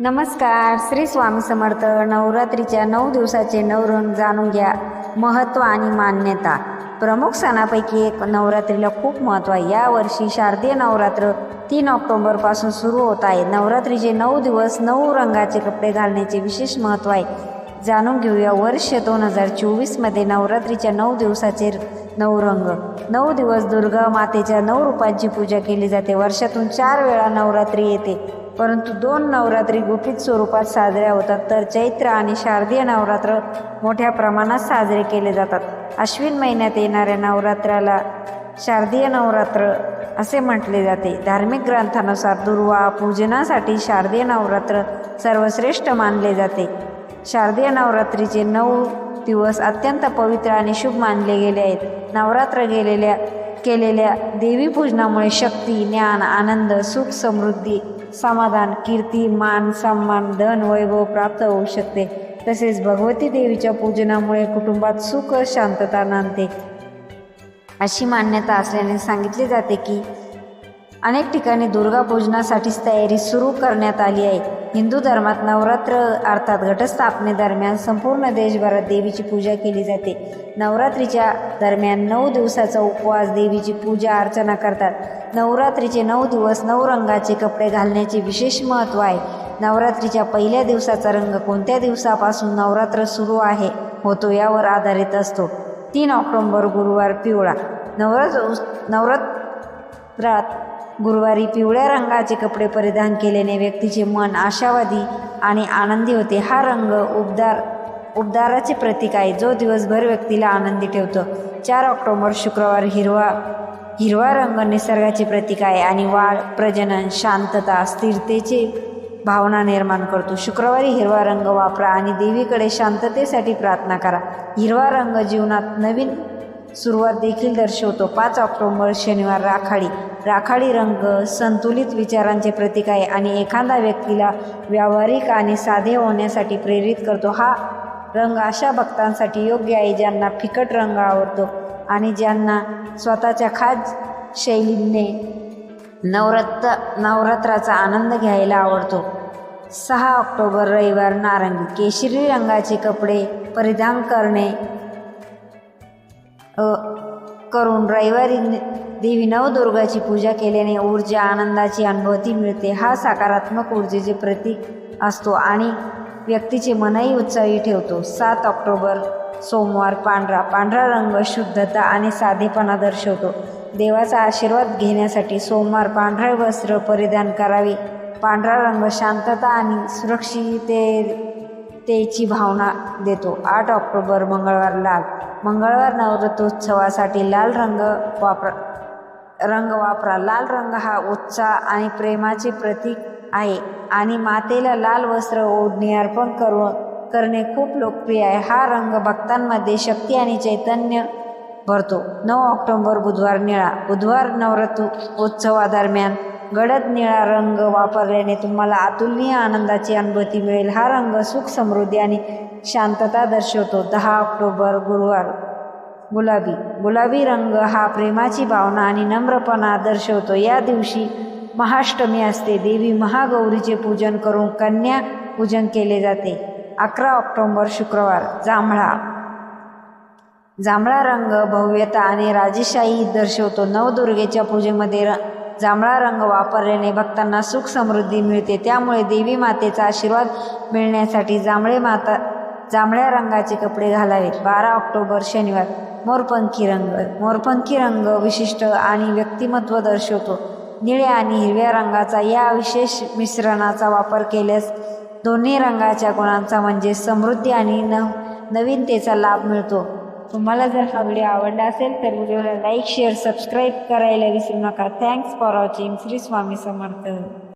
नमस्कार श्री स्वामी समर्थ. नवरात्रीच्या नऊ दिवसाचे नवरंग जाणून घ्या. महत्त्व आणि मान्यता. प्रमुख सणापैकी एक नवरात्रीला खूप महत्त्व आहे. यावर्षी शारदीय नवरात्र तीन ऑक्टोबरपासून सुरू होत आहे. नवरात्रीचे नऊ दिवस नऊ रंगाचे कपडे घालण्याचे विशेष महत्त्व आहे. जाणून घेऊया वर्ष दोन हजार चोवीसमध्ये नवरात्रीच्या नऊ दिवसाचे नऊ रंग नऊ दिवस दुर्गा मातेच्या नऊ रूपांची पूजा केली जाते. वर्षातून चार वेळा नवरात्री येते. परंतु दोन नवरात्री गुपित स्वरूपात साजऱ्या होतात. तर चैत्र आणि शारदीय नवरात्र मोठ्या प्रमाणात साजरे केले जातात. अश्विन महिन्यात येणाऱ्या नवरात्राला शारदीय नवरात्र असे म्हटले जाते. धार्मिक ग्रंथानुसार दुर्वा पूजनासाठी शारदीय नवरात्र सर्वश्रेष्ठ मानले जाते. शारदीय नवरात्रीचे नऊ दिवस अत्यंत पवित्र आणि शुभ मानले गेले आहेत. नवरात्र गेलेल्या केलेल्या देवी पूजनामुळे शक्ती ज्ञान आनंद सुख समृद्धी समाधान कीर्ती मान सन्मान धन वैभव प्राप्त होऊ शकते. तसेच भगवती देवीच्या पूजनामुळे कुटुंबात सुख शांतता नांदते. अशी मान्यता असल्याने सांगितले जाते की अनेक ठिकाणी दुर्गा पूजनासाठीच तयारी सुरू करण्यात आली आहे. हिंदू धर्मात नवरात्र अर्थात घटस्थापनेदरम्यान संपूर्ण देशभरात देवीची पूजा केली जाते. नवरात्रीच्या दरम्यान नऊ दिवसाचा उपवास देवीची पूजा अर्चना करतात. नवरात्रीचे नऊ दिवस नऊ रंगाचे कपडे घालण्याचे विशेष महत्त्व आहे. नवरात्रीच्या पहिल्या दिवसाचा रंग कोणत्या दिवसापासून नवरात्र सुरू आहे होतो यावर आधारित असतो. तीन ऑक्टोंबर गुरुवार पिवळा. नवरात्र नवरात्रात गुरुवारी पिवळ्या रंगाचे कपडे परिधान केल्याने व्यक्तीचे मन आशावादी आणि आनंदी होते. हा रंग उबदार उबदाराचे प्रतीक आहे. जो दिवसभर व्यक्तीला आनंदी ठेवतो. चार ऑक्टोबर शुक्रवार हिरवा हिरवा रंग निसर्गाचे प्रतीक आहे आणि वाढ प्रजनन शांतता स्थिरतेचे भावना निर्माण करतो. शुक्रवारी हिरवा रंग वापरा आणि देवीकडे शांततेसाठी प्रार्थना करा. हिरवा रंग जीवनात नवीन सुरुवात देखील दर्शवतो. पाच ऑक्टोबर शनिवार राखाडी. राखाडी रंग संतुलित विचारांचे प्रतीक आहे आणि एखाद्या व्यक्तीला व्यावहारिक आणि साधे होण्यासाठी प्रेरित करतो हा रंग अशा भक्तांसाठी योग्य आहे ज्यांना फिकट रंग आवडतो आणि ज्यांना स्वतःच्या खास शैलीने नवरात्र नवरात्राचा आनंद घ्यायला आवडतो. सहा ऑक्टोबर रविवार नारंगी केशरी रंगाचे कपडे परिधान करणे करून रविवारी देवी नवदुर्गाची पूजा केल्याने ऊर्जा आनंदाची अनुभूती मिळते. हा सकारात्मक ऊर्जेचे प्रतीक असतो आणि व्यक्तीचे मनही उत्साही ठेवतो. सात ऑक्टोबर सोमवार पांढरा. पांढरा रंग शुद्धता आणि साधेपणा दर्शवतो. देवाचा आशीर्वाद घेण्यासाठी सोमवार पांढरे वस्त्र परिधान करावे. पांढरा रंग शांतता आणि सुरक्षिततेची भावना देतो. आठ ऑक्टोबर मंगळवार लाल. मंगळवार नवरात्रोत्सवासाठी लाल रंग वापरा रंग वापरा. लाल रंग हा उत्साह आणि प्रेमाचे प्रतीक आहे आणि मातेला लाल वस्त्र ओढणे अर्पण करू करणे खूप लोकप्रिय आहे. हा रंग भक्तांमध्ये शक्ती आणि चैतन्य भरतो. नऊ ऑक्टोबर बुधवार निळा. बुधवार नवरात्र उत्सवादरम्यान गडद निळा रंग वापरल्याने तुम्हाला अतुलनीय आनंदाची अनुभूती मिळेल. हा रंग सुख समृद्धी आणि शांतता दर्शवतो. दहा ऑक्टोबर गुरुवार. गुलाबी. गुलाबी रंग हा प्रेमाची भावना आणि नम्रपणा दर्शवतो. या दिवशी महाष्टमी असते. देवी महागौरीचे पूजन करून कन्या पूजन केले जाते. अकरा ऑक्टोबर शुक्रवार. जांभळा. जांभळा रंग भव्यता आणि राजेशाही दर्शवतो. नवदुर्गेच्या पूजेमध्ये र जांभळा रंग वापरल्याने भक्तांना सुख समृद्धी मिळते. त्यामुळे देवी मातेचा आशीर्वाद मिळण्यासाठी जांभळे माता जांभळ्या रंगाचे कपडे घालावेत. बारा ऑक्टोबर शनिवार. मोरपंखी रंग. मोरपंखी रंग विशिष्ट आणि व्यक्तिमत्व दर्शवतो. निळ्या आणि हिरव्या रंगाचा या विशेष मिश्रणाचा वापर केल्यास दोन्ही रंगाच्या गुणांचा म्हणजे समृद्धी आणि न नवीनतेचा लाभ मिळतो. तुम्हाला जर हा व्हिडिओ आवडला असेल तर व्हिडिओला लाईक शेअर सबस्क्राईब करायला विसरू नका. Thanks for watching Shri Swami Samarth.